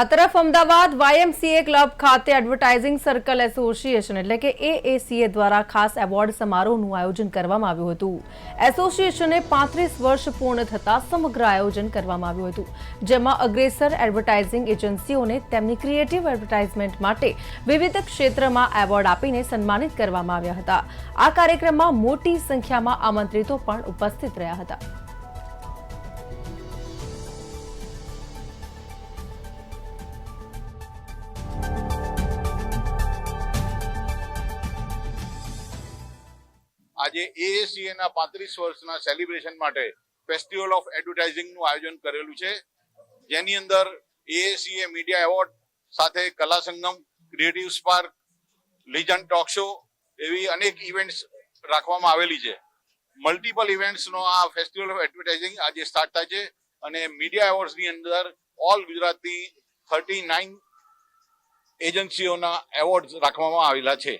આ તરફ Ahmedabad YMCA club ખાતે એડવર્ટાઇઝિંગ સર્કલ એસોસિએશન એટલે કે એએસીએ દ્વારા ખાસ એવોર્ડ સમારોહનું આયોજન કરવામાં આવ્યું હતું. એસોસિએશને પાંત્રીસ વર્ષ પૂર્ણ થતા સમગ્ર આયોજન કરવામાં આવ્યું હતું. જેમાં અગ્રેસર એડવર્ટાઇઝિંગ એજન્સીઓને તેમની ક્રિએટિવ એડવર્ટાઇઝમેન્ટ માટે વિવિધ ક્ષેત્રમાં એવોર્ડ આપીને સન્માનિત કરવામાં આવ્યા હતા. આ કાર્યક્રમમાં મોટી સંખ્યામાં આમંત્રિતો પણ ઉપસ્થિત રહ્યા હતા. આજે એએસીએ ના પાંત્રીસ વર્ષના સેલિબ્રેશન માટે ફેસ્ટિવલ ઓફ એડવર્ટાઇઝિંગનું આયોજન કરેલું છે. જેની અંદર એએસીએ મીડિયા એવોર્ડ સાથે Kala Sangam creative spark legion talk show એવી અનેક ઇવેન્ટ્સ રાખવામાં આવેલી છે. મલ્ટિપલ ઇવેન્ટ્સનો આ ફેસ્ટિવલ ઓફ એડવર્ટાઇઝિંગ આજે સ્ટાર્ટ થાય છે અને મીડિયા એવોર્ડ્સની અંદર ઓલ ગુજરાતની થર્ટી નાઇન એજન્સીઓના એવોર્ડ રાખવામાં આવેલા છે.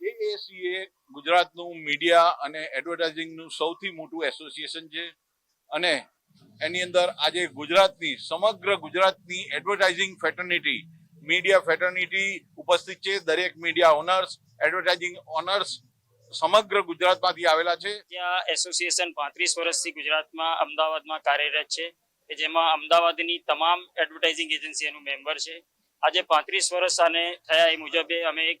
એએસીએ ગુજરાતનું મીડિયા અને એડવર્ટાઇઝિંગનું સૌથી મોટું એસોસિએશન છે. અને એની અંદર આજે ગુજરાતની, સમગ્ર ગુજરાતની એડવર્ટાઇઝિંગ ફેટર્નિટી, મીડિયા ફેટર્નિટી ઉપસ્થિત છે. દરેક મીડિયા ઓનર્સ, એડવર્ટાઇઝિંગ ઓનર્સ સમગ્ર ગુજરાતમાંથી આવેલા છે. ત્યાં એસોસિએશન પાંત્રીસ વર્ષથી ગુજરાતમાં અમદાવાદમાં કાર્યરત છે કે જેમાં અમદાવાદની તમામ એડવર્ટાઇઝિંગ એજન્સીનું મેમ્બર છે. આજે પાંત્રીસ વર્ષ આને થયા એ મુજબે અમે એક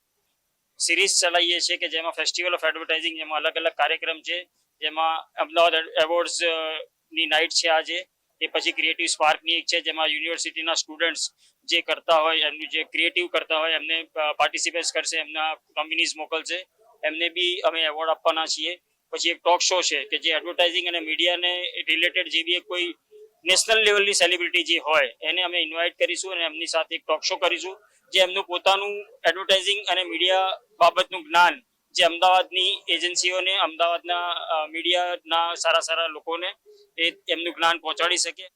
સિરીઝ ચલાવીએ છીએ કે જેમાં ફેસ્ટિવલ ઓફ એડવર્ટાઇઝિંગ જેમાં અલગ અલગ કાર્યક્રમ છે, જેમાં અમદાવાદ એવોર્ડ્સની નાઇટ છે આજે, એ પછી ક્રિએટિવ સ્પાર્કની એક છે, જેમાં યુનિવર્સિટીના સ્ટુડન્ટ્સ જે કરતા હોય, એમનું જે ક્રિએટિવ કરતા હોય, એમને પાર્ટિસિપેટ કરશે, એમના કંપનીઝ મોકલશે, એમને બી અમે એવોર્ડ આપવાના છીએ. પછી એક ટોક શો છે કે જે એડવર્ટાઇઝિંગ અને મીડિયાને રિલેટેડ જે બી કોઈ નેશનલ લેવલની સેલિબ્રિટી જે હોય, એને અમે ઇન્વાઇટ કરીશું અને એમની સાથે એક ટોક શો કરીશું, જે એમનું પોતાનું એડવર્ટાઇઝિંગ અને મીડિયા બાબતનું જ્ઞાન જે અમદાવાદની એજન્સીઓને અમદાવાદના મીડિયાના સારા સારા લોકોને એ એમનું જ્ઞાન પહોંચાડી શકે.